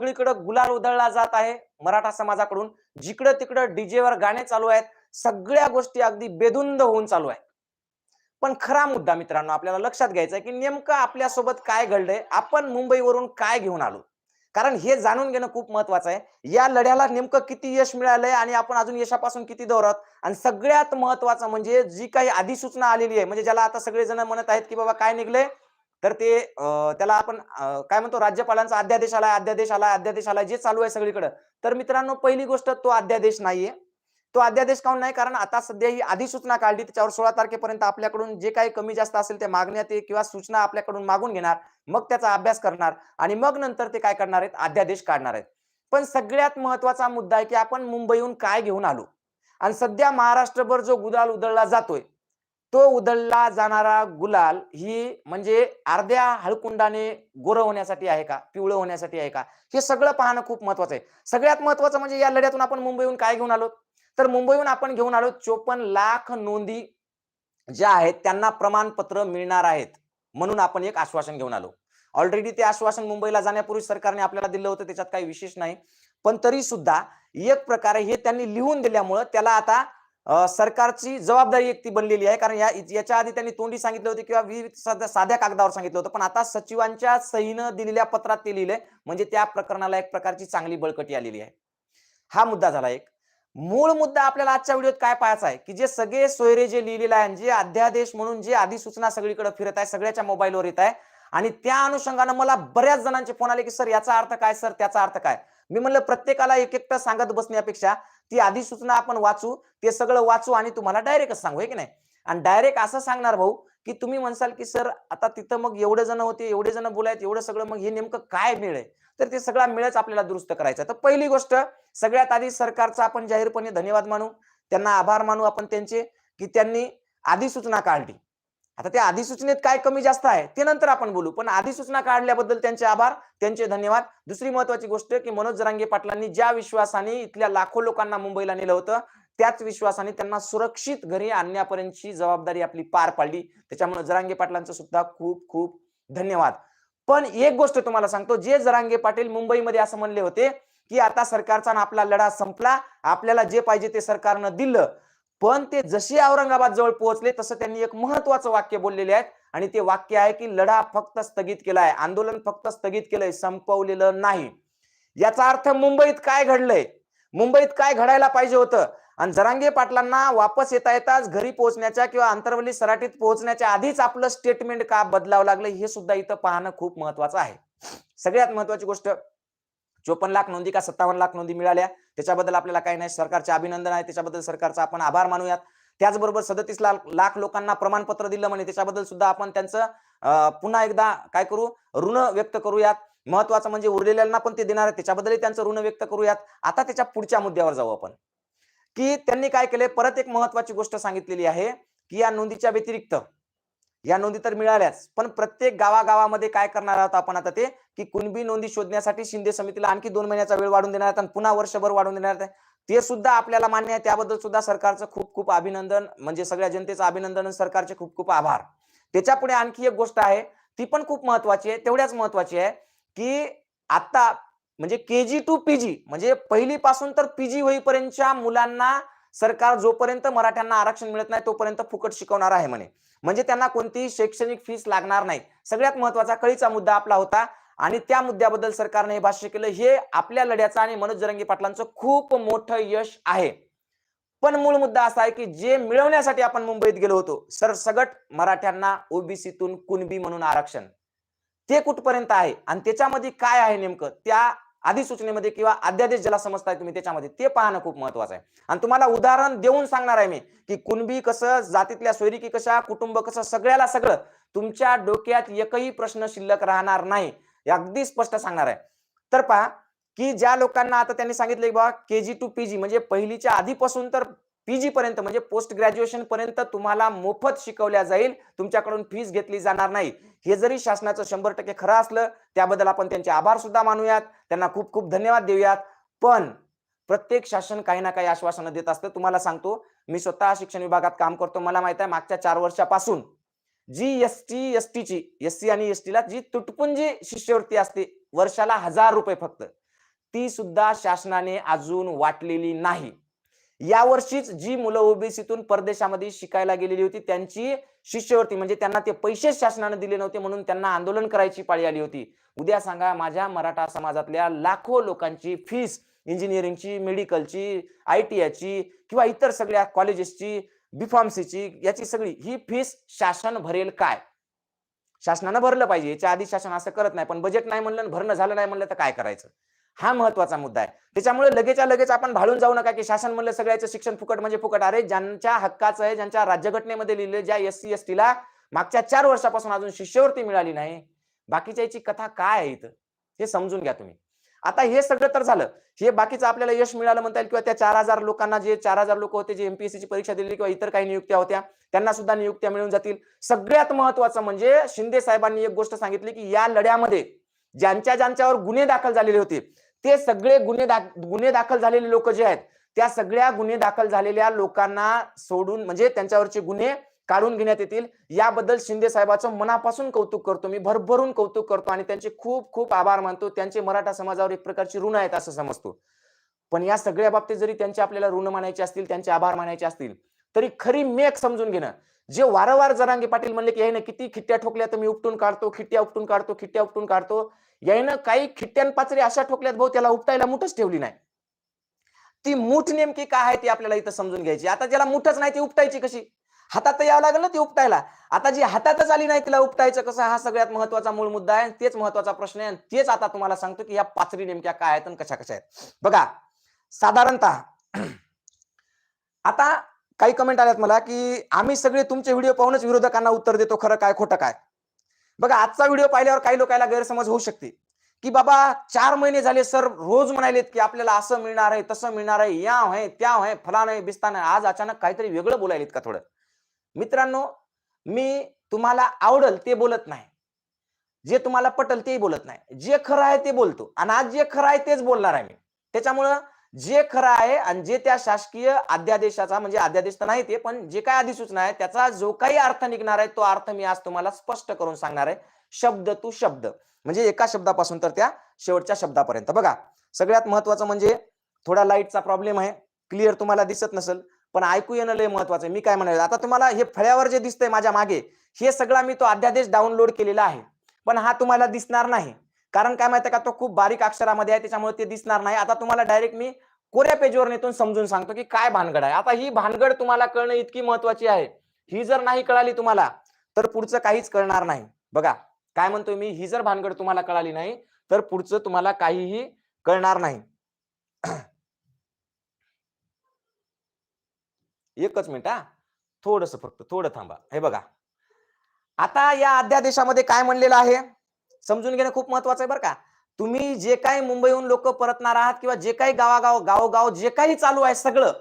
सगळीकडे गुलाल उधळला जात आहे मराठा समाजाकडून. जिकडं तिकडं डीजेवर गाणे चालू आहेत सगळ्या गोष्टी अगदी बेधुंद होऊन चालू आहेत. पण खरा मुद्दा मित्रांनो आपल्याला लक्षात घ्यायचा आहे की नेमकं आपल्यासोबत काय घडलंय आपण मुंबईवरून काय घेऊन आलो? कारण हे जाणून घेणं खूप महत्वाचं आहे. या लढ्याला नेमकं किती यश मिळालंय आणि आपण अजून यशापासून किती दूर आणि सगळ्यात महत्वाचं म्हणजे जी काही अधिसूचना आलेली आहे म्हणजे ज्याला आता सगळेजण म्हणत आहेत की बाबा काय निघले तर ते त्याला आपण काय म्हणतो राज्यपालांचा अध्यादेश आलाय अध्यादेश आलाय अध्यादेश आलाय जे चालू आहे सगळीकडे. तर मित्रांनो पहिली गोष्ट तो अध्यादेश नाहीये. तो अध्यादेश काऊन नाही? कारण आता सध्या ही अधिसूचना काढली त्याच्यावर सोळा तारखेपर्यंत आपल्याकडून जे काही कमी जास्त असेल ते मागण्यात ये किंवा सूचना आपल्याकडून मागून घेणार मग त्याचा अभ्यास करणार आणि मग नंतर ते काय करणार आहेत? अध्यादेश काढणार आहेत. पण सगळ्यात महत्त्वाचा मुद्दा आहे की आपण मुंबईहून काय घेऊन आलो? आणि सध्या महाराष्ट्रभर जो गुदाल उधळला जातोय तो उधळला जाणारा गुलाल ही म्हणजे अर्ध्या हळकुंडाने गोरं होण्यासाठी आहे का? पिवळं होण्यासाठी आहे का? हे सगळं पाहणं खूप महत्वाचं आहे. सगळ्यात महत्वाचं म्हणजे या लढ्यातून आपण मुंबईहून काय घेऊन आलो तर मुंबईहून आपण घेऊन आलो चोपन्न लाख नोंदी ज्या आहेत त्यांना प्रमाणपत्र मिळणार आहेत म्हणून आपण एक आश्वासन घेऊन आलो. ऑलरेडी ते आश्वासन मुंबईला जाण्यापूर्वी सरकारने आपल्याला दिलं होतं त्याच्यात काही विशेष नाही. पण तरी सुद्धा एक प्रकारे हे त्यांनी लिहून दिल्यामुळं त्याला आता सरकारची जबाबदारी एक ती बनलेली आहे. कारण या याच्या आधी त्यांनी तोंडी सांगितलं होते किंवा विविध साध्या साध्या कागदावर सांगितलं होतं. पण आता सचिवांच्या सहीनं दिलेल्या पत्रात ते लिहिलंय. म्हणजे त्या प्रकरणाला एक प्रकारची चांगली बळकटी आलेली आहे. हा मुद्दा झाला एक. मूळ मुद्दा आपल्याला आजच्या व्हिडिओत काय पाहायचा आहे? की जे सगळे सोयरे जे लिहिलेले आहे जे अध्यादेश म्हणून जे अधिसूचना सगळीकडे फिरत आहे सगळ्याच्या मोबाईलवर येत आहे. आणि त्या अनुषंगानं मला बऱ्याच जणांचे फोन आले की सर याचा अर्थ काय? सर त्याचा अर्थ काय? मी म्हणलं प्रत्येकाला एक एकटा सांगत बसण्यापेक्षा ती अधिसूचना आपण वाचू ते सगळं वाचू आणि तुम्हाला डायरेक्टच सांगू हे की नाही? आणि डायरेक्ट असं सांगणार भाऊ की तुम्ही म्हणसाल की सर आता तिथं मग एवढे जण होते एवढे जण बोलायत एवढं सगळं मग हे नेमकं काय मिळेल तर ते सगळा मिळच आपल्याला दुरुस्त करायचं तर पहिली गोष्ट सगळ्यात आधी सरकारचा आपण जाहीरपणे धन्यवाद मानू त्यांना आभार मानू आपण त्यांचे की त्यांनी अधिसूचना काढली. आता त्या अधिसूचनेत काय कमी जास्त आहे ते नंतर आपण बोलू. पण अधिसूचना काढल्याबद्दल त्यांचे आभार त्यांचे धन्यवाद. दुसरी महत्वाची गोष्ट की मनोज जरांगे पाटलांनी ज्या विश्वासाने इथल्या लाखो लोकांना मुंबईला नेलं होतं त्याच विश्वासाने त्यांना सुरक्षित घरी आणण्यापर्यंतची जबाबदारी आपली पार पाडली. त्याच्यामुळे जरांगे पाटलांचं सुद्धा खूप खूप धन्यवाद. पण एक गोष्ट तुम्हाला सांगतो जे जरांगे पाटील मुंबईमध्ये असं म्हणले होते की आता सरकारचा आपला लढा संपला आपल्याला जे पाहिजे ते सरकारनं दिलं. पण ते जसे औरंगाबाद जवळ पोहोचले तसं त्यांनी एक महत्वाचं वाक्य बोललेले आहेत. आणि ते वाक्य आहे की लढा फक्त स्थगित केलाय. आंदोलन फक्त स्थगित केलंय संपवलेलं नाही. याचा अर्थ मुंबईत काय घडलंय? मुंबईत काय घडायला पाहिजे होतं? आणि जरांगे पाटलांना वापस येता येताच घरी पोहोचण्याच्या किंवा आंतरवली सराटीत पोहोचण्याच्या आधीच आपलं स्टेटमेंट का बदलावं लागलं हे सुद्धा इथं पाहणं खूप महत्वाचं आहे. सगळ्यात महत्वाची गोष्ट चोपन्न लाख नोंदी का सत्तावन्न लाख नोंदी मिळाल्या. त्याच्याबद्दल आपल्याला काही नाही. सरकारचे अभिनंदन आहे. त्याच्याबद्दल सरकारचा आपण आभार मानूयात. त्याचबरोबर सदतीस लाख लाख लोकांना प्रमाणपत्र दिलं म्हणे. त्याच्याबद्दल सुद्धा आपण त्यांचं पुन्हा एकदा काय करू? ऋण व्यक्त करूयात. महत्वाचं म्हणजे उरलेल्यांना पण ते देणार आहे त्याच्याबद्दलही त्यांचं ऋण व्यक्त करूयात. आता त्याच्या पुढच्या मुद्द्यावर जाऊ आपण. की त्यांनी काय केले परत एक महत्वाची गोष्ट सांगितलेली आहे की या नोंदीच्या व्यतिरिक्त या नोंदी तर मिळाल्याच. पण प्रत्येक गावागावामध्ये काय करणार आहोत आपण आता ते? की कुणबी नोंदी शोधण्यासाठी शिंदे समितीला आणखी दोन महिन्याचा वेळ वाढून देणार आहेत आणि पुन्हा वर्षभर वाढून देणार ते सुद्धा आपल्याला मान्य आहे. त्याबद्दल सुद्धा सरकारचं खूप खूप अभिनंदन म्हणजे सगळ्या जनतेचं अभिनंदन आणि सरकारचे खूप खूप आभार. त्याच्या पुढे आणखी एक गोष्ट आहे. ती पण खूप महत्वाची आहे. तेवढ्याच महत्वाची आहे की आता म्हणजे के जी टू पीजी म्हणजे पहिली पासून तर पीजी होईपर्यंतच्या मुलांना सरकार जोपर्यंत मराठ्यांना आरक्षण मिळत नाही तोपर्यंत फुकट शिकवणार आहे म्हणे. म्हणजे त्यांना कोणतीही शैक्षणिक फीस लागणार नाही सगळ्यात महत्त्वाचा कळीचा मुद्दा आपला होता आणि त्या मुद्द्याबद्दल सरकारने हे भाष्य केलं. हे आपल्या लढ्याचं आणि मनोज जरंगी पाटलांचं खूप मोठं यश आहे. पण मूळ मुद्दा असा आहे की जे मिळवण्यासाठी आपण मुंबईत गेलो होतो सरसगट मराठ्यांना ओबीसीतून कुणबी म्हणून आरक्षण. ते कुठपर्यंत आहे आणि त्याच्यामध्ये काय आहे नेमकं? त्या अधिसूचनेमध्ये किंवा अध्यादेश ज्याला समजताय तुम्ही त्याच्यामध्ये ते पाहणं खूप महत्वाचं आहे. आणि तुम्हाला उदाहरण देऊन सांगणार आहे मी की कुणबी कसं जातीतल्या सोयरिकी कशा कुटुंब कसं सगळ्याला सगळं तुमच्या डोक्यात एकही प्रश्न शिल्लक राहणार नाही. हे अगदी स्पष्ट सांगणार आहे. तर पहा की ज्या लोकांना आता त्यांनी सांगितलं की बाबा के जी टू पीजी म्हणजे पहिलीच्या आधीपासून तर पीजी पर्यंत म्हणजे पोस्ट ग्रॅज्युएशन पर्यंत तुम्हाला मोफत शिकवल्या जाईल. तुमच्याकडून फीस घेतली जाणार नाही. हे जरी शासनाचं शंभर टक्के खरं असलं त्याबद्दल आपण त्यांचे आभार सुद्धा मानूयात. त्यांना खूप खूप धन्यवाद देऊयात. पण प्रत्येक शासन काही ना काही आश्वासनं देत असतं. तुम्हाला सांगतो मी स्वतः शिक्षण विभागात काम करतो. मला माहीत आहे मागच्या चार वर्षापासून जी एस टी एस टीची एस सी आणि एस टीला जी तुटपुंजी शिष्यवृत्ती असते वर्षाला हजार रुपये फक्त ती सुद्धा शासनाने अजून वाटलेली नाही. यावर्षीच जी मुलं ओबीसीतून परदेशामध्ये शिकायला गेलेली होती त्यांची शिष्यवृत्ती म्हणजे त्यांना ते पैसे शासनाने दिले नव्हते म्हणून त्यांना आंदोलन करायची पाळी आली होती. उद्या सांगा माझ्या मराठा समाजातल्या लाखो लोकांची फीस इंजिनिअरिंगची मेडिकलची आय टी आयची किंवा इतर सगळ्या कॉलेजेसची बीफार्मसीची याची सगळी ही फीस शासन भरेल काय? शासनानं भरलं पाहिजे. याच्या आधी शासन असं करत नाही पण बजेट नाही म्हणलं भरणं झालं नाही म्हणलं तर काय करायचं? हा महत्त्वाचा मुद्दा आहे. त्याच्यामुळे लगेच्या लगेच आपण भाळून जाऊ नका की शासन म्हणलं सगळ्याचं शिक्षण फुकट म्हणजे फुकट. अरे ज्यांच्या हक्काचं आहे ज्यांच्या राज्यघटनेमध्ये लिहिलं ज्या एस सी एस टीला मागच्या चार वर्षापासून अजून शिष्यवृत्ती मिळाली नाही बाकीच्या याची कथा काय आहे इथं? हे समजून घ्या तुम्ही. आता हे सगळं तर झालं. हे बाकीचं आपल्याला यश मिळालं म्हणता येईल किंवा त्या चार हजार लोकांना जे चार हजार लोक होते जे एमपीएससीची परीक्षा दिली किंवा इतर काही नियुक्त्या होत्या त्यांना सुद्धा नियुक्त्या मिळून जातील. सगळ्यात महत्वाचं म्हणजे शिंदे साहेबांनी एक गोष्ट सांगितली की या लढ्यामध्ये ज्यांच्या ज्यांच्यावर गुन्हे दाखल झालेले होते ते सगळे गुन्हे गुन्हे दाखल झालेले लोक जे आहेत त्या सगळ्या गुन्हे दाखल झालेल्या लोकांना सोडून म्हणजे त्यांच्यावरचे गुन्हे काढून घेण्यात येतील. याबद्दल शिंदे साहेबांचं मनापासून कौतुक करतो मी भरभरून कौतुक करतो आणि त्यांचे खूप खूप आभार मानतो. त्यांचे मराठा समाजावर एक प्रकारची ऋण आहेत असं समजतो. पण या सगळ्या बाबतीत जरी त्यांचे आपल्याला ऋण मानायचे असतील त्यांचे आभार मानायचे असतील तरी खरी मेक समजून घेणं. जे वारंवार जरांगे पाटील म्हणले की याने किती खिट्ट्या ठोकल्या तर मी उपटून काढतो खिट्ट्या उपटून काढतो खिट्ट्या उपटून काढतो. यानं काही खिट्ट्यान पाचरी अशा ठोकल्यात भाऊ त्याला उपटायला मुठच ठेवली नाही. ती मूठ नेमकी काय आहे ती आपल्याला इथं समजून घ्यायची. आता ज्याला मुठच नाही ती उपटायची कशी? हातात यावं लागेल ना ती उपटायला. आता जी हातातच आली नाही तिला उपटायचं कसं? हा सगळ्यात महत्त्वाचा मूळ मुद्दा आहे तेच महत्त्वाचा प्रश्न आहे आणि तेच आता तुम्हाला सांगतो की या पाचरी नेमक्या काय आहेत आणि कशा कशा आहेत. बघा साधारणतः आता काही कमेंट आल्यात मला की आम्ही सगळे तुमचे व्हिडिओ पाहूनच विरोधकांना उत्तर देतो खरं काय खोटं काय. बघा आजचा व्हिडिओ पाहिल्यावर काही लोकांना गैरसमज होऊ शकते. की बाबा चार महिने झाले सर रोज म्हणालेत की आपल्याला असं मिळणार आहे तसं मिळणार आहे या आहे त्या आहे फलान आहे बिस्तान आहे. आज अचानक काहीतरी वेगळं बोलायलेत का थोडं? मित्रांनो मी तुम्हाला आवडल ते बोलत नाही. जे तुम्हाला पटल तेही बोलत नाही. जे खरं आहे ते बोलतो. आणि आज जे खरं आहे तेच बोलणार आहे मी. त्याच्यामुळं जे खरं आहे आणि जे त्या शासकीय अध्यादेशाचा म्हणजे अध्यादेश तर नाही ते पण जे काय अधिसूचना आहे त्याचा जो काही अर्थ निघणार आहे तो अर्थ मी आज तुम्हाला स्पष्ट करून सांगणार आहे. शब्द तू शब्द. म्हणजे एका शब्दापासून तर त्या शेवटच्या शब्दापर्यंत. बघा सगळ्यात महत्वाचं म्हणजे थोडा लाईटचा प्रॉब्लेम आहे. क्लिअर तुम्हाला दिसत नसेल पण ऐकू येणं लय महत्वाचं मी काय म्हणाल आता तुम्हाला हे फळ्यावर जे दिसतंय माझ्या मागे हे सगळा मी तो अध्यादेश डाउनलोड केलेला आहे. पण हा तुम्हाला दिसणार नाही. कारण काय माहिती का तो खूप बारीक अक्षरामध्ये आहे त्याच्यामुळे ते दिसणार नाही. आता तुम्हाला डायरेक्ट मी कोऱ्या पेजवर नेतून समजून सांगतो की काय भानगड आहे. आता ही भानगड तुम्हाला कळणं इतकी महत्वाची आहे. ही जर नाही कळाली तुम्हाला तर पुढचं काहीच कळणार नाही. बघा काय म्हणतोय मी? ही जर भानगड तुम्हाला कळाली नाही तर पुढचं तुम्हाला काहीही कळणार नाही. एकच मिनिट हा. थोडस फक्त थोडं थांबा. हे बघा. आता या अध्यादेशामध्ये काय म्हणलेलं आहे? समजून घेणं खूप महत्वाचं आहे बरं का. तुम्ही जे काही मुंबईहून लोक परतणार आहात किंवा जे काही गावागाव गावोगाव जे काही चालू आहे सगळं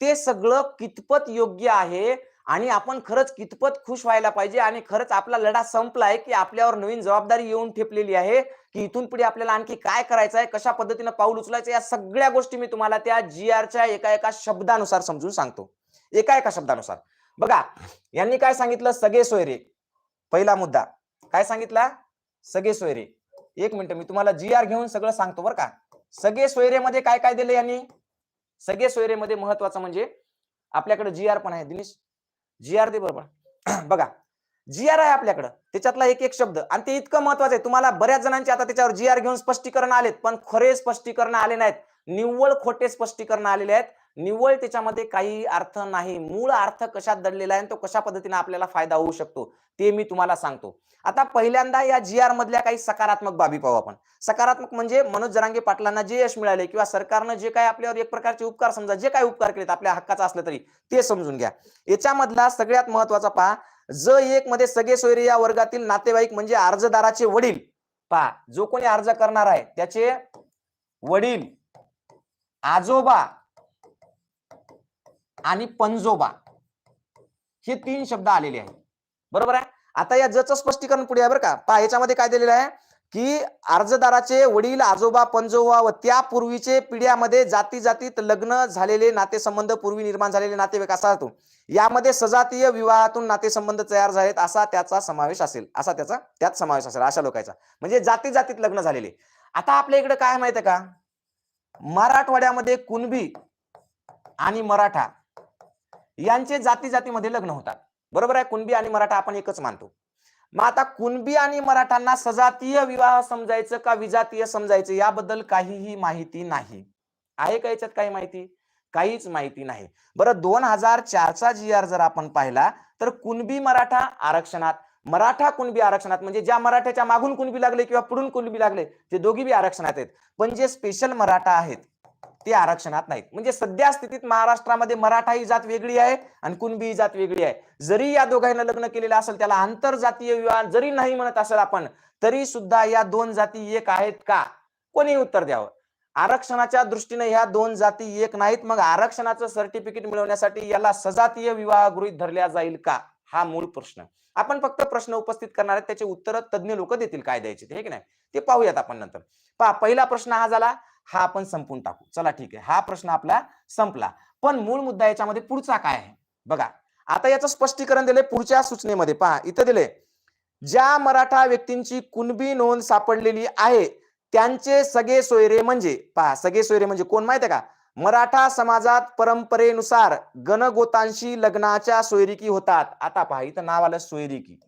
ते सगळं कितपत योग्य आहे आणि आपण खरंच कितपत खुश व्हायला पाहिजे आणि खरंच आपला लढा संपलाय की आपल्यावर नवीन जबाबदारी येऊन ठेपलेली आहे की इथून पुढे आपल्याला आणखी काय करायचं आहे कशा पद्धतीनं पाऊल उचलायचं या सगळ्या गोष्टी मी तुम्हाला त्या जी आरच्या एका एका शब्दानुसार समजून सांगतो. एका एका शब्दानुसार. बघा यांनी काय सांगितलं? सगळे सोयरे. पहिला मुद्दा. काय सांगितला? सगळे सोयरे. एक मिनिट मी तुम्हाला जी आर घेऊन सगळं सांगतो बरं का. सगळे सोयरेमध्ये काय काय दिलं यांनी? सगळे सोयरेमध्ये महत्वाचं म्हणजे आपल्याकडे जी आर पण आहे दिनेश. जी आर दे बरोबर बघा. जी आर आहे आपल्याकडं. त्याच्यातला एक एक शब्द. आणि ते इतकं महत्वाचं आहे. तुम्हाला बऱ्याच जणांचे आता त्याच्यावर जी आर घेऊन स्पष्टीकरण आलेत पण खरे स्पष्टीकरण आले नाहीत. निव्वळ खोटे स्पष्टीकरण आलेले आहेत. निव्वळ त्याच्यामध्ये काही अर्थ नाही. मूळ अर्थ कशात दडलेला आहे आणि तो कशा पद्धतीने आपल्याला फायदा होऊ शकतो ते मी तुम्हाला सांगतो. आता पहिल्यांदा या जी आर मधल्या काही सकारात्मक बाबी पाहू आपण. सकारात्मक म्हणजे मनोज जरांगे पाटलांना जे यश मिळाले किंवा सरकारनं जे काही आपल्यावर एक प्रकारचे उपकार समजा जे काही उपकार केलेत आपल्या हक्काचा असलं तरी ते समजून घ्या. याच्यामधला सगळ्यात महत्त्वाचा पहा ज एक मध्ये सगळे सोयरे या वर्गातील नातेवाईक म्हणजे अर्जदाराचे वडील. पहा जो कोणी अर्ज करणार आहे त्याचे वडील आजोबा आणि पंजोबा. हे तीन शब्द आलेले आहेत. बरोबर आहे? आता या जच स्पष्टीकरण पुढे आहे बरं का. पहा याच्यामध्ये काय दिलेलं आहे? की अर्जदाराचे वडील आजोबा पंजोबा व त्यापूर्वीचे पिढ्यामध्ये जाती जातीत लग्न झालेले नातेसंबंध पूर्वी निर्माण झालेले नातेवाईक असा होतो यामध्ये सजातीय विवाहातून नातेसंबंध तयार झालेत असा त्याचा समावेश असेल. असा त्याचा त्यात समावेश असेल अशा लोकांचा. म्हणजे जाती जातीत लग्न झालेले. आता आपल्या इकडे काय माहितीये का? मराठवाड्यामध्ये कुणबी आणि मराठा यांचे जाती जातीमध्ये लग्न होतात. बरोबर आहे? कुणबी आणि मराठा आपण एकच मानतो. मग आता कुणबी आणि मराठांना सजातीय विवाह समजायचं का विजातीय समजायचं याबद्दल काहीही माहिती नाही. आहे का याच्यात काही माहिती? काहीच माहिती नाही. बरं दोन हजार चारचा जी आर जर आपण पाहिला तर कुणबी मराठा आरक्षणात मराठा कुणबी आरक्षणात म्हणजे ज्या मराठ्याच्या मागून कुणबी लागले किंवा पुढून कुणबी लागले ते दोघी बी आरक्षणात आहेत. पण जे स्पेशल मराठा आहेत ते आरक्षणात नाहीत. म्हणजे सध्या स्थितीत महाराष्ट्रामध्ये मराठा ही जात वेगळी आहे आणि कुणबी ही जात वेगळी आहे. जरी या दोघांना लग्न केलेलं असेल त्याला आंतरजातीय विवाह जरी नाही म्हणत असेल आपण तरी सुद्धा या दोन जाती एक आहेत का? कोणी उत्तर द्यावं. आरक्षणाच्या दृष्टीने ह्या दोन जाती एक नाहीत मग आरक्षणाचं सर्टिफिकेट मिळवण्यासाठी याला सजातीय विवाह गृहीत धरल्या जाईल का? हा मूळ प्रश्न. आपण फक्त प्रश्न उपस्थित करणार आहेत त्याचे उत्तर तज्ज्ञ लोक देतील काय द्यायचे ते हे की नाही? ते पाहूयात आपण नंतर. पहा पहिला प्रश्न हा झाला हा आपण संपून टाकू. चला ठीक आहे. हा प्रश्न आपला संपला. पण मूळ मुद्दा याच्यामध्ये पुढचा काय आहे? बघा. आता याचं स्पष्टीकरण दिले पुढच्या सूचनेमध्ये. पहा इथं दिले ज्या मराठा व्यक्तींची कुणबी नोंद सापडलेली आहे त्यांचे सगळे सोयरे म्हणजे पहा सगळे सोयरे म्हणजे कोण माहिती आहे का? मराठा समाजात परंपरेनुसार गणगोतांशी लग्नाच्या सोयरिकी होतात. आता पहा इथं नाव आलं सोयरिकी.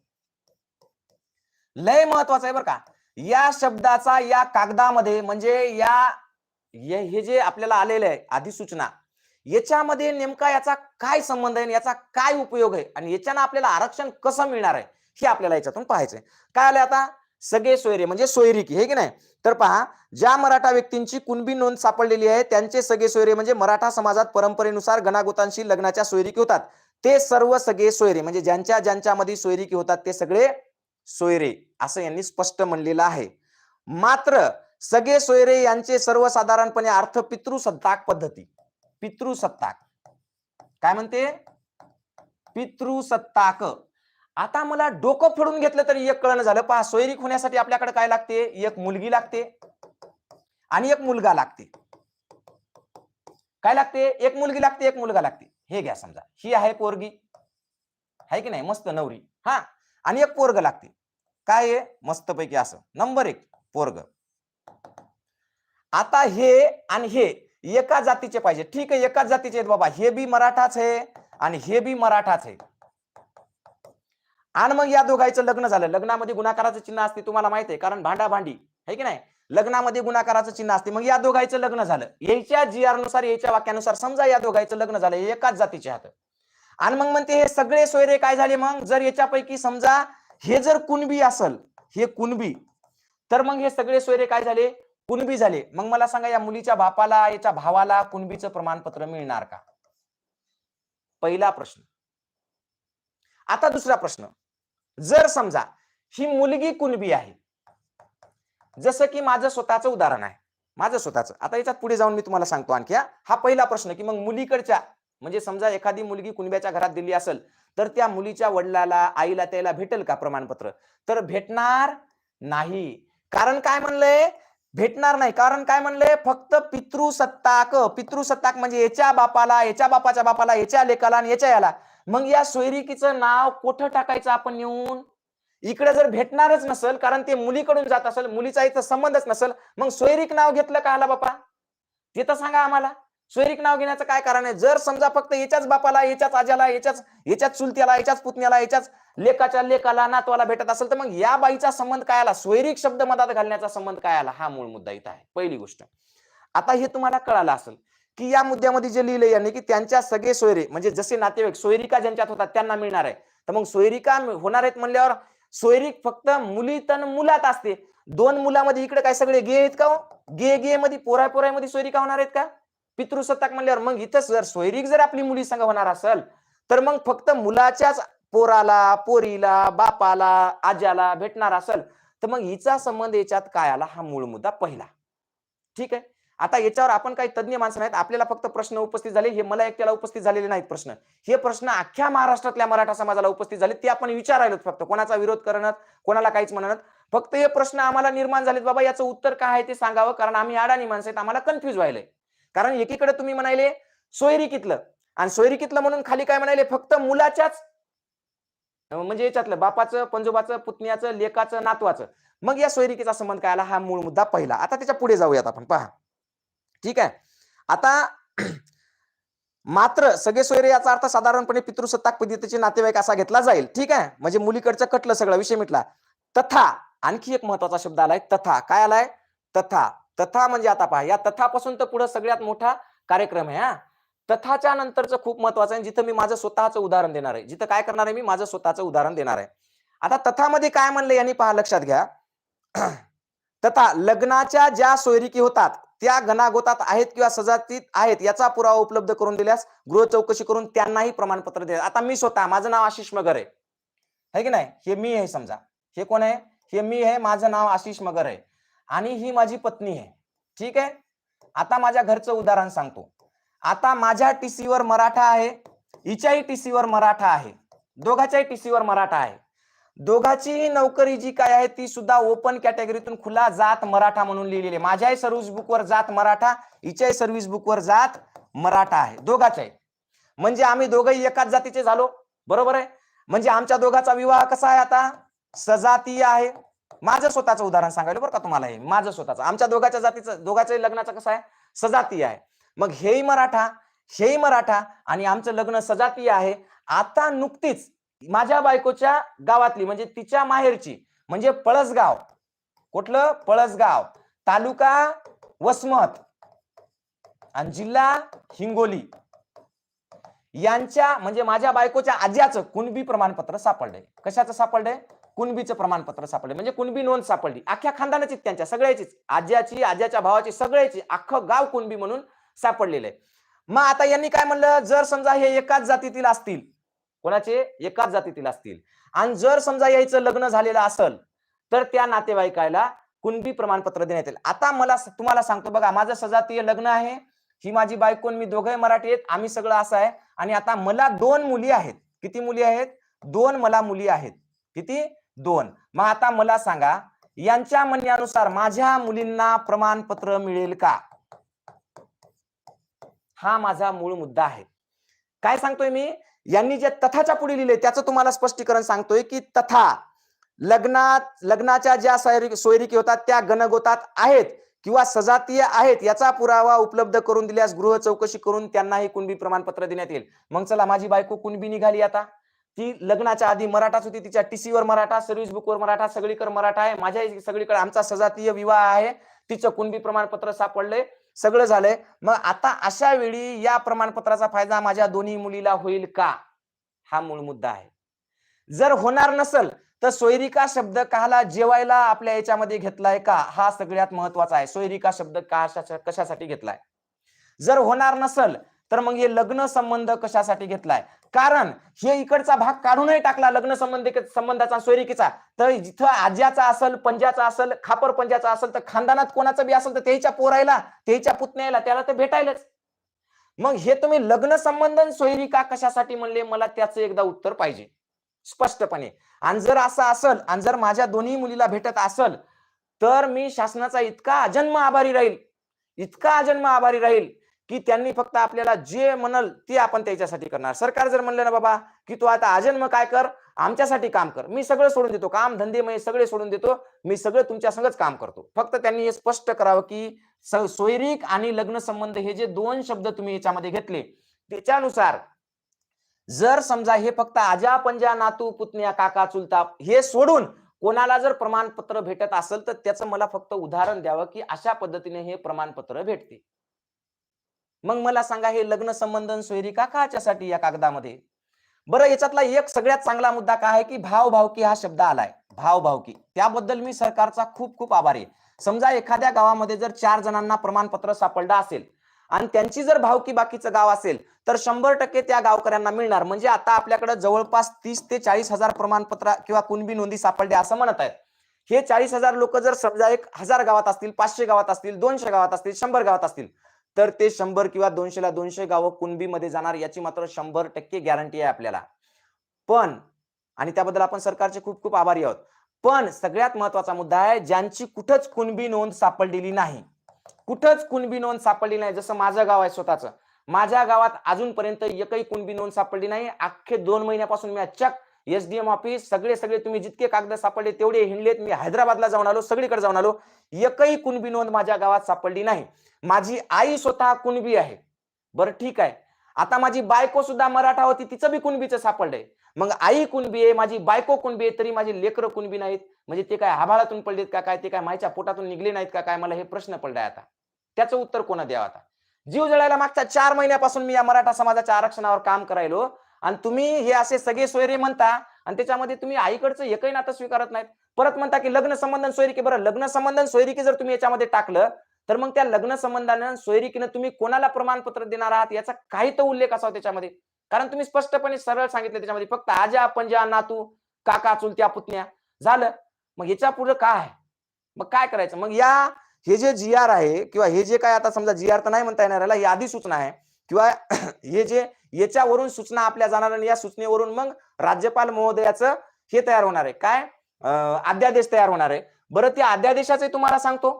लय महत्वाचं आहे बरं का. या शब्दाचा या कागदामध्ये म्हणजे या हे हे जे आपल्याला आलेलं आहे अधिसूचना याच्यामध्ये नेमका याचा काय संबंध आहे याचा काय उपयोग आहे? आणि याच्यानं आपल्याला आरक्षण कसं मिळणार आहे? हे आपल्याला याच्यातून पाहायचंय काय आलं आता? सगळे सोयरे म्हणजे सोयरिकी हे की नाही? तर पहा ज्या मराठा व्यक्तींची कुणबी नोंद सापडलेली आहे त्यांचे सगळे सोयरे म्हणजे मराठा समाजात परंपरेनुसार गणागोतांशी लग्नाच्या सोयरिकी होतात. ते सर्व सगळे सोयरे म्हणजे ज्यांच्या ज्यांच्यामध्ये सोयरिकी होतात ते सगळे सोयरे असं यांनी स्पष्ट म्हणलेलं आहे. मात्र सगळे सोयरे यांचे सर्वसाधारणपणे अर्थ पितृसत्ताक पद्धती. पितृसत्ताक. काय म्हणते? पितृसत्ताक. आता मला डोकं फोडून घेतलं तरी एक कळणं झालं. पहा सोयरीक होण्यासाठी आपल्याकडे काय लागते? एक मुलगी लागते आणि एक मुलगा लागते. काय लागते? एक मुलगी लागते एक मुलगा लागते. हे घ्या समजा. ही आहे पोरगी. आहे की नाही? मस्त नवरी. हा. आणि एक पोरग लागते. काय आहे? मस्तपैकी असं. नंबर एक पोरग. आता हे आणि हे एका जातीचे पाहिजे. ठीक आहे एकाच जातीचे आहेत बाबा. हे बी मराठाच आहे आणि हे बी मराठाच आहे. आणि मग या दोघांचं लग्न झालं. लग्नामध्ये गुणाकाराचं चिन्ह असते तुम्हाला माहिती आहे. कारण भांडा भांडी आहे की नाही? लग्नामध्ये गुणाकाराचं चिन्ह असते. मग या दोघांचं लग्न झालं. याच्या जी आरनुसार याच्या वाक्यानुसार समजा या दोघांचं लग्न झालं. एकाच जातीचे हात आणि मग म्हणते हे सगळे सोयरे काय झाले मग? जर याच्यापैकी समजा हे जर कुणबी असल हे कुणबी तर मग हे सगळे सोयरे काय झाले? कुणबी झाले? मग मला सांगा या मुलीच्या बापाला याच्या भावाला कुणबीचं प्रमाणपत्र मिळणार का? पहिला प्रश्न. आता दुसरा प्रश्न. जर समजा ही मुलगी कुणबी आहे जसं की माझं स्वतःचं उदाहरण आहे माझं स्वतःचं. आता याच्यात पुढे जाऊन मी तुम्हाला सांगतो आणखी हा. पहिला प्रश्न की मग मुलीकडच्या म्हणजे समजा एखादी मुलगी कुणब्याच्या घरात दिली असेल तर त्या मुलीच्या वडिलाला आईला त्याला भेटेल का प्रमाणपत्र? तर भेटणार नाही. कारण काय म्हणलंय? भेटणार नाही. कारण काय म्हणले? फक्त पितृसत्ताक. पितृसत्ताक म्हणजे याच्या बापाला याच्या बापाच्या बापाला याच्या लेकाला आणि याच्या याला. मग या सोयरिकीचं नाव कुठं टाकायचं आपण येऊन इकडे जर भेटणारच नसेल कारण ते मुलीकडून जात असेल मुलीचा इथं संबंधच नसेल मग सोयरीक नाव घेतलं का आला बापा? ते तर सांगा आम्हाला. सोयरीक नाव घेण्याचं काय कारण आहे? जर समजा फक्त याच्याच बापाला याच्याच आजाला याच्याच याच्याच चुलत्याला याच्याच पुतण्याला याच्याच लेखाच्या लेखाला नातवाला भेटत असेल तर मग या बाईचा संबंध काय आला? स्वैरिक शब्द मधात घालण्याचा संबंध काय आला? हा मूळ मुद्दा इथं आहे. पहिली गोष्ट. आता हे तुम्हाला कळालं असेल की या मुद्द्यामध्ये जे लिहिलंय यांनी की त्यांच्या सगळे सोयरे म्हणजे जसे नातेवाईक सोयरिका ज्यांच्यात होतात त्यांना मिळणार आहे. तर मग सोयरिका होणार आहेत म्हणल्यावर सोयरीक फक्त मुली तन मुलात असते. दोन मुलामध्ये इकडे काय सगळे गे आहेत का हो? गे गे मध्ये पोराय पोरायमध्ये सोयरिका होणार आहेत का? पितृसत्ताक म्हणल्यावर मग इथं जर सोयरीक जर आपली मुली संघ होणार असेल तर मग फक्त मुलाच्याच पोराला पोरीला बापाला आज्याला भेटणार असेल तर मग हिचा संबंध याच्यात काय आला? हा मूळ मुद्दा पहिला. ठीक आहे? आता याच्यावर आपण काही तज्ज्ञ माणसं नाहीत आपल्याला फक्त प्रश्न उपस्थित झाले हे मला एकट्याला उपस्थित झालेले नाहीत प्रश्न. हे प्रश्न अख्ख्या महाराष्ट्रातल्या मराठा समाजाला उपस्थित झाले ते आपण विचारायलोत फक्त. कोणाचा विरोध करणत कोणाला काहीच म्हणत फक्त हे प्रश्न आम्हाला निर्माण झालेत बाबा याचं उत्तर काय आहे ते सांगावं कारण आम्ही अडाणी माणसं आहेत आम्हाला कन्फ्युज व्हायलंय. कारण एकीकडे तुम्ही म्हणाले सोयरिकीतलं आणि सोयरिकीतलं म्हणून खाली काय म्हणाले? फक्त मुलाच्याच म्हणजे याच्यातलं बापाचं पंजोबाचं पुतण्याचं लेकाचं नातवाचं. मग या सोयरिकीचा संबंध काय आला? हा मूळ मुद्दा पहिला. आता त्याच्या पुढे जाऊयात आपण पहा. ठीक आहे? आता मात्र सगळे सोयरे याचा अर्थ साधारणपणे पितृसत्ताक पद्धतीचे नातेवाईक असा घेतला जाईल. ठीक आहे? म्हणजे मुलीकडचं कटलं सगळं विषय मिटला. तथा आणखी एक महत्त्वाचा शब्द आलाय तथा. काय आलाय? तथा. तथा म्हणजे आता पहा या तथापासून तर पुढे सगळ्यात मोठा कार्यक्रम आहे हा. तथाच्या नंतरचं खूप महत्वाचं आहे जिथं मी माझं स्वतःचं उदाहरण देणार आहे. जिथं काय करणार आहे मी? माझं स्वतःचं उदाहरण देणार आहे. आता तथामध्ये काय म्हणलं यांनी पहा लक्षात घ्या. तथा लग्नाच्या ज्या सोयरिकी होतात त्या गणागोतात आहेत किंवा सजातीत आहेत याचा पुरावा उपलब्ध करून दिल्यास गृह चौकशी करून त्यांनाही प्रमाणपत्र दिले आता मी स्वतः माझं नाव आशिष मगर आहे. है की नाही? हे मी आहे समजा. हे कोण आहे? हे मी आहे माझं नाव आशिष मगर आहे. आणि ही माझी पत्नी आहे. ठीक आहे? आता माझ्या घरचं उदाहरण सांगतो. आता माझ्या टीसीवर मराठा आहे. हिच्याही टीसीवर मराठा आहे. दोघाच्याही टीसीवर मराठा आहे. दोघाचीही नोकरी जी काय आहे ती सुद्धा ओपन कॅटेगरीतून खुला जात मराठा म्हणून लिहिलेली आहे. माझ्याही सर्व्हिस बुकवर जात मराठा हिच्याही सर्व्हिस बुकवर जात मराठा आहे. दोघाच्याही. म्हणजे आम्ही दोघंही एकाच जातीचे झालो. बरोबर आहे? म्हणजे आमच्या दोघाचा विवाह कसा आहे आता? सजातीय आहे. माझं स्वतःचं उदाहरण सांगायला बरं का तुम्हाला हे. माझं स्वतःचं. आमच्या दोघाच्या जातीचं दोघाच्या लग्नाचं कसं आहे? सजातीय आहे. मग हेही मराठा हेही मराठा आणि आमचं लग्न सजातीय आहे. आता नुकतीच माझ्या बायकोच्या गावातली म्हणजे तिच्या माहेरची म्हणजे पळसगाव. कुठलं? पळसगाव. तालुका वसमत आणि जिल्हा हिंगोली. यांच्या म्हणजे माझ्या बायकोच्या आज्याचं कुणबी प्रमाणपत्र सापडलंय. कशाचं सापडलंय? कुणबीचं प्रमाणपत्र सापडलं. म्हणजे कुणबी नोंद सापडली. अख्ख्या खानदानाची त्यांच्या सगळ्याचीच. आज्याची आज्याच्या भावाची सगळ्याची अख्खं गाव कुणबी म्हणून सापडलेलं आहे. मग आता यांनी काय म्हणलं? जर समजा हे एकाच जातीतील असतील कोणाचे? एकाच जातीतील असतील. आणि जर समजा यायचं लग्न झालेलं असेल तर त्या नातेवाईकाला कुणबी प्रमाणपत्र देण्यात येईल. आता मला तुम्हाला सांगतो बघा माझं सजातीय लग्न आहे. ही माझी बायको मी दोघंही मराठी आहेत. आम्ही सगळं असं आहे. आणि आता मला दोन मुली आहेत. किती मुली आहेत? दोन मला मुली आहेत. किती? दोन. मग आता मला सांगा यांच्या म्हणण्यानुसार माझ्या मुलींना प्रमाणपत्र मिळेल का? हा माझा मूळ मुद्दा आहे. काय सांगतोय मी? यांनी जे तथाच्या पुढे लिहिले त्याचं तुम्हाला स्पष्टीकरण सांगतोय की तथा लग्नात लग्नाच्या ज्या सोयरी सोयरिकी होतात त्या गणगोतात आहेत किंवा सजातीय आहेत याचा पुरावा उपलब्ध करून दिल्यास गृह चौकशी करून त्यांनाही कुणबी प्रमाणपत्र देण्यात येईल. मग चला माझी बायको कुणबी निघाली आता. ती लग्नाच्या आधी मराठाच होती तिच्या टीसीवर मराठा सर्व्हिस बुकवर मराठा सगळीकडे मराठा आहे. माझ्या सगळीकडे आमचा सजातीय विवाह आहे. तिचं कुणबी प्रमाणपत्र सापडलंय सगळं झालंय. मग आता अशा वेळी या प्रमाणपत्राचा फायदा माझ्या दोन्ही मुलीला होईल का? हा मूळ मुद्दा आहे. जर होणार नसल तर सोयरिका शब्द काला जेवायला आपल्या याच्यामध्ये घेतलाय का? हा सगळ्यात महत्त्वाचा आहे. सोयरिका शब्द कशासाठी घेतलाय? जर होणार नसल तर मग हे लग्न संबंध कशासाठी घेतलाय? कारण हे इकडचा भाग काढूनही टाकला लग्न संबंध संबंधाचा सोयरिकीचा. तर जिथं आज्याचा असल पंजाचा असल खापर पंजाचा असल तर खानदानात कोणाचं बी असेल तर त्याच्या पोरायला त्याच्या पुतण्याला त्याला ते भेटायलाच. मग हे तुम्ही लग्न संबंध आणि सोयरिका कशासाठी म्हणले? मला त्याचं एकदा उत्तर पाहिजे. स्पष्टपणे. आणि जर असं असल आणि जर माझ्या दोन्ही मुलीला भेटत असल तर मी शासनाचा इतका अजन्म आभारी राहील. इतका अजन्म आभारी राहील. की त्यांनी फक्त आपल्याला जे म्हणल ते आपण त्याच्यासाठी करणार. सरकार जर म्हणलं ना बाबा की तू आता अजन्म काय कर? आमच्यासाठी काम कर. मी सगळं सोडून देतो. काम धंदे मग सगळे सोडून देतो. मी सगळं तुमच्या संगच काम करतो. फक्त त्यांनी हे स्पष्ट करावं की सोयरीक आणि लग्न संबंध हे जे दोन शब्द तुम्ही याच्यामध्ये घेतले त्याच्यानुसार जर समजा हे फक्त आजा पंजा नातू पुतण्या काका चुलता हे सोडून कोणाला जर प्रमाणपत्र भेटत असेल तर त्याचं मला फक्त उदाहरण द्यावं की अशा पद्धतीने हे प्रमाणपत्र भेटते. मग मला सांगा हे लग्न संबंध सोयरी का काच्यासाठी या कागदामध्ये? बरं याच्यातला एक सगळ्यात चांगला मुद्दा काय आहे की भावभावकी हा शब्द आलाय भावभावकी. त्याबद्दल मी सरकारचा खूप खूप आभारी आहे. समजा एखाद्या गावामध्ये जर चार जणांना प्रमाणपत्र सापडलं असेल आणि त्यांची जर भावकी बाकीचं गाव असेल तर शंभर टक्के त्या गावकऱ्यांना मिळणार. म्हणजे आता आपल्याकडे जवळपास तीस ते चाळीस हजार प्रमाणपत्र किंवा कुणबी नोंदी सापडल्या असं म्हणत आहेत. हे चाळीस हजार लोक जर समजा एक हजार गावात असतील पाचशे गावात असतील दोनशे गावात असतील शंभर गावात असतील तर ते शंभर किंवा दोनशेला दोनशे गावं कुणबीमध्ये जाणार याची मात्र शंभर टक्के गॅरंटी आहे आपल्याला. पण आणि त्याबद्दल आपण सरकारचे खूप खूप आभारी आहोत. पण सगळ्यात महत्त्वाचा मुद्दा आहे ज्यांची कुठंच कुणबी नोंद सापडलेली नाही. कुठंच कुणबी नोंद सापडली नाही जसं माझं गाव आहे स्वतःचं. माझ्या गावात अजूनपर्यंत एकही कुणबी नोंद सापडली नाही. अख्खे दोन महिन्यापासून मी चक एसडीएम ऑफिस सगळे सगळे तुम्ही जितके कागद सापडले तेवढे हिंडलेत. मी हैदराबादला जाऊन आलो सगळीकडे जाऊन आलो. एकही कुणबी नोंद माझ्या गावात सापडली नाही. माझी आई स्वतः कुणबी आहे. बरं ठीक आहे. आता माझी बायको सुद्धा मराठा होती तिचं बी कुणबीचं सापडलंय. मग आई कुणबी आहे माझी बायको कुणबी आहे तरी माझी लेकरं कुणबी नाहीत. म्हणजे ते काय आभाळातून पडलेत का काय? ते काय मायच्या पोटातून निघले नाहीत का काय? मला हे प्रश्न पडलाय आता. त्याचं उत्तर कोणा द्यावं आता? जीव जळायला मागच्या चार महिन्यापासून मी या मराठा समाजाच्या आरक्षणावर काम करायलो. आणि तुम्ही हे असे सगळे सोयरे म्हणता आणि त्याच्यामध्ये तुम्ही आईकडचं एकही नातं स्वीकारत नाहीत. परत म्हणता की लग्न संबंधन सोयरिकी बरं लग्न संबंधन सोयरिकी जर तुम्ही याच्यामध्ये टाकलं तर मग त्या लग्न संबंधानं सोयरिकीनं तुम्ही कोणाला प्रमाणपत्र देणार आहात याचा काही तर उल्लेख असावा त्याच्यामध्ये. कारण तुम्ही स्पष्टपणे सरळ सांगितलं त्याच्यामध्ये फक्त आजा पंजा नातू काका चुलत्या पुतण्या. झालं. मग याच्यापुढे काय मग काय करायचं? मग या हे जे जी आर आहे किंवा हे जे काय आता समजा जी आर तर नाही म्हणता येणार याला ही आधी सूचना आहे. किंवा हे जे याच्यावरून सूचना आपल्या जाणार आणि या सूचनेवरून मग राज्यपाल महोदयाचं हे तयार होणार आहे. काय? अध्यादेश तयार होणार आहे. बरं त्या अध्यादेशाचे तुम्हाला सांगतो.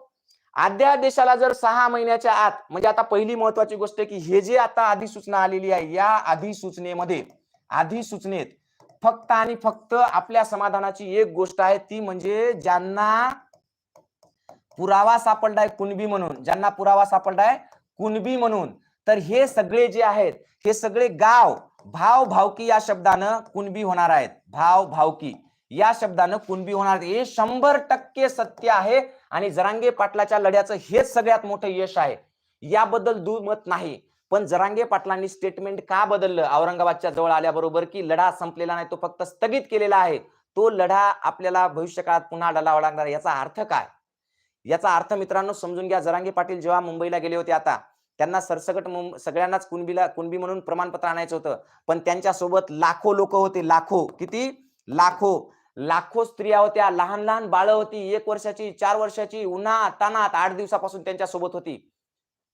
अध्यादेशाला जर सहा महिन्याच्या आत म्हणजे आता पहिली महत्वाची गोष्ट आहे की हे जे आता अधिसूचना आलेली आहे या अधिसूचनेमध्ये अधिसूचनेत फक्त आणि फक्त आपल्या समाधानाची एक गोष्ट आहे ती म्हणजे ज्यांना पुरावा सापडलाय कुणबी म्हणून ज्यांना पुरावा सापडलाय कुणबी म्हणून तर हे सगळे जे आहेत हे सगळे गाव भाव भावकी या शब्दानं कुणबी होणार आहेत. भाव भावकी या शब्दानं कुणबी होणार हे शंभर टक्के सत्य आहे आणि जरांगे पाटलाच्या लढ्याचं हेच सगळ्यात मोठं यश आहे. याबद्दल दुमत नाही. पण जरांगे पाटलांनी स्टेटमेंट का बदललं? औरंगाबादच्या जवळ आल्याबरोबर की लढा संपलेला नाही तो फक्त स्थगित केलेला आहे. तो लढा आपल्याला भविष्यकाळात पुन्हा लढावा लागणार याचा अर्थ काय? याचा अर्थ मित्रांनो समजून घ्या. जरांगे पाटील जेव्हा मुंबईला गेले होते आता त्यांना सरसकट सगळ्यांनाच कुणबीला कुणबी म्हणून प्रमाणपत्र आणायचं होतं. पण त्यांच्यासोबत लाखो लोक होते लाखो. किती? लाखो. लाखो स्त्रिया होत्या लहान लहान बाळ होती एक वर्षाची चार वर्षाची उन्हा तानात आठ दिवसापासून त्यांच्यासोबत होती.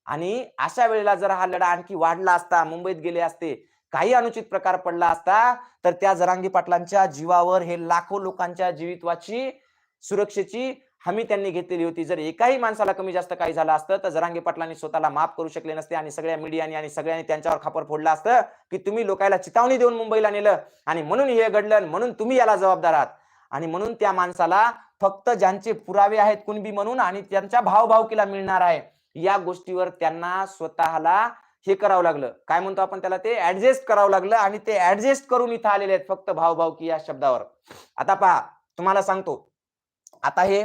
आणि अशा वेळेला जर हा लढा आणखी वाढला असता मुंबईत गेले असते काही अनुचित प्रकार पडला असता तर त्या जरांगी पाटलांच्या जीवावर हे लाखो लोकांच्या जीवितवाची सुरक्षेची हमी त्यांनी घेतलेली होती. जर एकाही माणसाला कमी जास्त काही झालं असतं तर जरांगे पाटलांनी स्वतःला माफ करू शकले नसते आणि सगळ्या मीडियाने आणि सगळ्यांनी त्यांच्यावर खापर फोडलं असतं की तुम्ही लोकांना चितावणी देऊन मुंबईला नेलं आणि म्हणून हे घडलं म्हणून तुम्ही याला जबाबदार आहात. आणि म्हणून त्या माणसाला फक्त ज्यांचे पुरावे आहेत कुणबी म्हणून आणि त्यांच्या भावभावकीला मिळणार आहे. या गोष्टीवर त्यांना स्वतःला हे करावं लागलं. काय म्हणतो आपण त्याला ते? ऍडजस्ट करावं लागलं आणि ते ऍडजस्ट करून इथं आलेले आहेत फक्त भावभावकी या शब्दावर. आता पहा तुम्हाला सांगतो. आता हे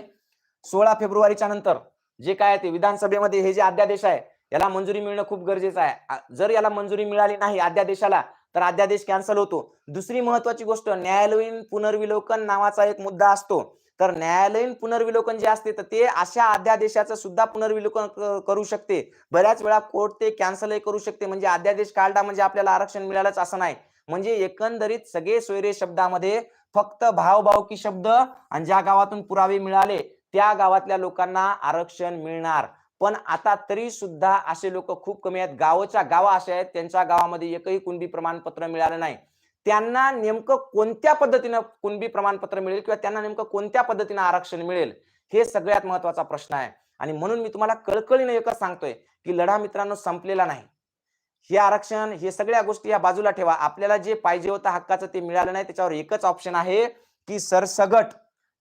सोळा फेब्रुवारीच्या नंतर जे काय ते विधानसभेमध्ये हे जे अध्यादेश आहे याला मंजुरी मिळणं खूप गरजेचं आहे. जर याला मंजुरी मिळाली नाही अध्यादेशाला तर अध्यादेश कॅन्सल होतो. दुसरी महत्वाची गोष्ट न्यायालयीन पुनर्विलोकन नावाचा एक मुद्दा असतो. तर न्यायालयीन पुनर्विलोकन जे असते तर ते अशा अध्यादेशाचं सुद्धा पुनर्विलोकन करू शकते. बऱ्याच वेळा कोर्ट ते कॅन्सलही करू शकते. म्हणजे अध्यादेश काढला म्हणजे आपल्याला आरक्षण मिळालंच असं नाही. म्हणजे एकंदरीत सगळे सोयरे शब्दामध्ये फक्त भावभावकी शब्द आणि ज्या गावातून पुरावे मिळाले त्या गावातल्या लोकांना आरक्षण मिळणार. पण आता तरी सुद्धा असे लोक खूप कमी आहेत. गावाच्या गावा असे आहेत त्यांच्या गावामध्ये एकही कुणबी प्रमाणपत्र मिळालं नाही. त्यांना नेमकं कोणत्या पद्धतीनं कुणबी प्रमाणपत्र मिळेल किंवा त्यांना नेमकं कोणत्या पद्धतीनं आरक्षण मिळेल हे सगळ्यात महत्त्वाचा प्रश्न आहे. आणि म्हणून मी तुम्हाला कळकळीनं एकच सांगतोय की लढा मित्रांनो संपलेला नाही. हे आरक्षण हे सगळ्या गोष्टी या बाजूला ठेवा. आपल्याला जे पाहिजे होतं हक्काचं ते मिळालं नाही. त्याच्यावर एकच ऑप्शन आहे की सरसगट.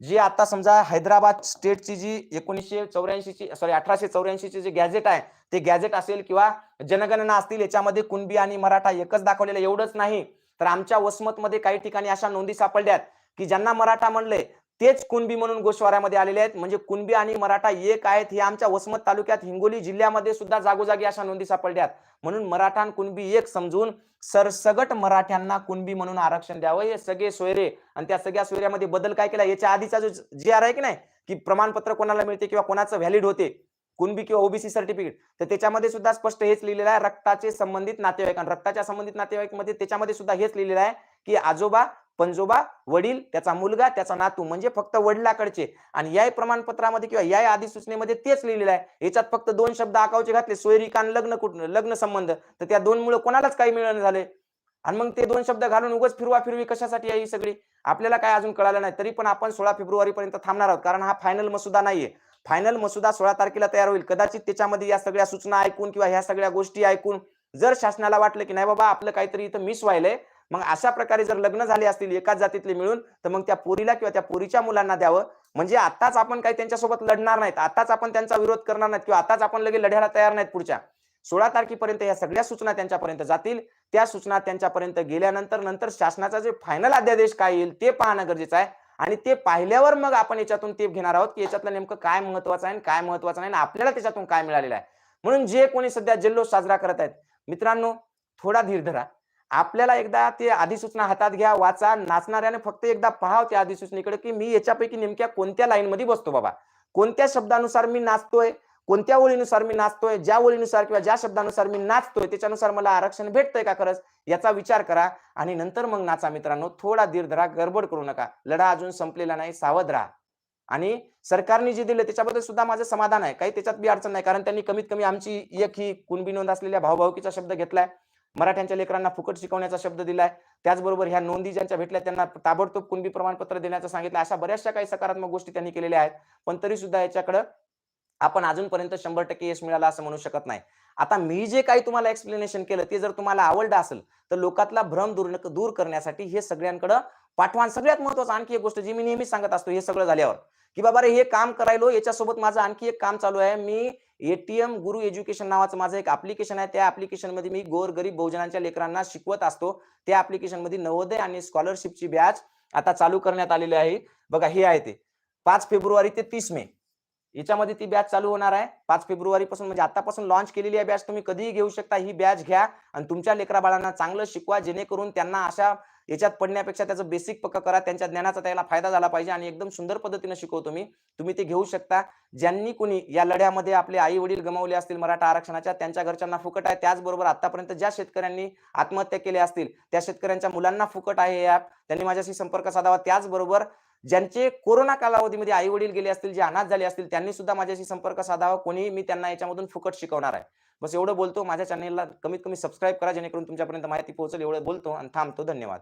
जी आता समजा हैदराबाद स्टेटची जी एकोणीसशे चौऱ्याऐंशीची सॉरी अठराशे चौऱ्याऐंशीची जे गॅझेट आहे ते गॅझेट असेल किंवा जनगणना असतील याच्यामध्ये कुणबी आणि मराठा एकच दाखवलेलं एवढंच नाही. तर आमच्या वसमतमध्ये काही ठिकाणी अशा नोंदी सापडल्यात की ज्यांना मराठा म्हणले तेच कुणबी म्हणून गोशवाऱ्यामध्ये आलेले आहेत. म्हणजे कुणबी आणि मराठा एक आहेत हे आमच्या वसमत तालुक्यात हिंगोली जिल्ह्यामध्ये सुद्धा जागोजागी अशा नोंदी सापडल्यात. म्हणून मराठा आणि कुणबी एक समजून सरसगट मराठ्यांना कुणबी म्हणून आरक्षण द्यावं. हे सगळे सोयरे आणि त्या सगळ्या सोयऱ्यामध्ये बदल काय केला? याच्या आधीचा जो जी आर आहे की नाही? की प्रमाणपत्र कोणाला मिळते किंवा कोणाचं व्हॅलिड होते? कुणबी किंवा ओबीसी सर्टिफिकेट तर त्याच्यामध्ये सुद्धा स्पष्ट हेच लिहिलेलं आहे. रक्ताचे संबंधित नातेवाईक आणि रक्ताच्या संबंधित नातेवाईकमध्ये त्याच्यामध्ये सुद्धा हेच लिहिलेलं आहे की आजोबा पंजोबा वडील त्याचा मुलगा त्याचा नातू म्हणजे फक्त वडिलाकडचे. आणि याय प्रमाणपत्रामध्ये किंवा या अधिसूचनेमध्ये तेच लिहिलेलं आहे. याच्यात फक्त दोन शब्द आकावचे घातले. सोयरिकान लग्न कुठं लग्न संबंध. तर त्या दोन मुळे कोणालाच काही मिळणं झाले. आणि मग ते दोन शब्द घालून उगाच फिरवा फिरवी कशासाठी आहे ही सगळी? आपल्याला काय अजून कळालं नाही. तरी पण आपण सोळा फेब्रुवारी पर्यंत थांबणार आहोत. कारण हा फायनल मसुदा नाहीये. फायनल मसुदा सोळा तारखेला तयार होईल. कदाचित त्याच्यामध्ये या सगळ्या सूचना ऐकून किंवा ह्या सगळ्या गोष्टी ऐकून जर शासनाला वाटलं की नाही बाबा आपलं काहीतरी इथं मिस व्हायलंय. मग अशा प्रकारे जर लग्न झाले असतील एकाच जातीतले मिळून तर मग त्या पोरीला किंवा त्या पोरीच्या मुलांना द्यावं. म्हणजे आताच आपण काही त्यांच्यासोबत लढणार नाहीत. आताच आपण त्यांचा विरोध करणार नाहीत किंवा आताच आपण लगे लढ्याला तयार नाहीत पुढच्या. सोळा तारखेपर्यंत या सगळ्या सूचना त्यांच्यापर्यंत जातील. त्या सूचना त्यांच्यापर्यंत गेल्यानंतर नंतर शासनाचा जे फायनल अध्यादेश काय येईल ते पाहणं गरजेचं आहे. आणि ते पाहिल्यावर मग आपण याच्यातून ते घेणार आहोत की याच्यातलं नेमकं काय महत्वाचं आहे आणि काय महत्वाचं नाही आणि आपल्याला त्याच्यातून काय मिळालेलं आहे. म्हणून जे कोणी सध्या जल्लोष साजरा करत आहेत मित्रांनो थोडा धीर धरा. आपल्याला एकदा ते अधिसूचना हातात घ्या वाचा नाचणाऱ्याने फक्त एकदा पहाव त्या अधिसूचनेकडे की मी याच्यापैकी नेमक्या कोणत्या लाईनमध्ये बसतो बाबा? कोणत्या शब्दानुसार मी नाचतोय? कोणत्या ओळीनुसार मी नाचतोय? ज्या ओळीनुसार किंवा ज्या शब्दानुसार मी नाचतोय त्याच्यानुसार मला आरक्षण भेटतंय का खरंच? याचा विचार करा आणि नंतर मग नाचा मित्रांनो थोडा धीर धरा गडबड करू नका. लढा अजून संपलेला नाही सावध राहा. आणि सरकारने जे दिले त्याच्याबद्दल सुद्धा माझं समाधान आहे. काही त्याच्यात बी अडचण नाही कारण त्यांनी कमीत कमी आमची एक ही कुणबी नोंद असलेल्या भाऊभाऊकीचा शब्द घेतलाय. मराठ्यांच्या लेकरांना फुकट शिकवण्याचा शब्द दिलाय. त्याचबरोबर ह्या नोंदी ज्यांच्या भेटल्या त्यांना ताबडतोब कुणबी प्रमाणपत्र देण्याचं सांगितलं. अशा बऱ्याचशा काही सकारात्मक गोष्टी त्यांनी केलेल्या आहेत. पण तरी सुद्धा याच्याकडं आपण अजूनपर्यंत शंभर टक्के यश मिळालं असं म्हणू शकत नाही. आता मी जे काही तुम्हाला एक्सप्लेनेशन केलं ते जर तुम्हाला आवडलं असेल तर लोकातला भ्रम दूर दूर करण्यासाठी हे सगळ्यांकडं पाठवान. सगळ्यात महत्वाचं आणखी एक गोष्ट जी मी नेहमी सांगत असतो हे सगळं झाल्यावर. की बाबा रे हे काम करायलो याच्यासोबत माझं आणखी एक काम चालू आहे. मी एटीएम गुरु एज्युकेशन नावाचं माझं एक अप्लिकेशन आहे. त्या ऍप्लिकेशनमध्ये मी गोर गरीब बहुजनांच्या लेकरांना शिकवत असतो. त्या अप्लिकेशनमध्ये नवोदय आणि स्कॉलरशिपची बॅच आता चालू करण्यात आलेली आहे. बघा हे आहे ते. पाच फेब्रुवारी ते तीस मे. याच्यामध्ये ती बॅच चालू होणार आहे. पाच फेब्रुवारी पासून म्हणजे आतापासून लॉन्च केलेली आहे बॅच तुम्ही कधीही घेऊ शकता. ही बॅच घ्या आणि तुमच्या लेकरा बाळांना चांगलं शिकवा. जेणेकरून त्यांना अशा याच्यात पडण्यापेक्षा त्याचं बेसिक पक्क करा. त्यांच्या ज्ञानाचा त्याला फायदा झाला पाहिजे आणि एकदम सुंदर पद्धतीने शिकवतो मी. तुम्ही ते घेऊ शकता. ज्यांनी कोणी या लढ्यामध्ये आपले आई वडील गमावले असतील मराठा आरक्षणाच्या त्यांच्या घरच्यांना फुकट आहे. त्याचबरोबर आतापर्यंत ज्या शेतकऱ्यांनी आत्महत्या केल्या असतील त्या शेतकऱ्यांच्या मुलांना फुकट आहे हे ऍप त्यांनी माझ्याशी संपर्क साधावा. त्याचबरोबर ज्यांचे कोरोना कालावधीमध्ये आई वडील गेले असतील जे अनाथ झाले असतील त्यांनी सुद्धा माझ्याशी संपर्क साधावा. कोणी मी त्यांना याच्यामधून फुकट शिकवणार आहे. बस एवढं बोलतो. माझ्या चॅनेलला कमीत कमी सबस्क्राईब करा जेणेकरून तुमच्यापर्यंत माहिती पोहोचेल. एवढं बोलतो आणि थांबतो. धन्यवाद.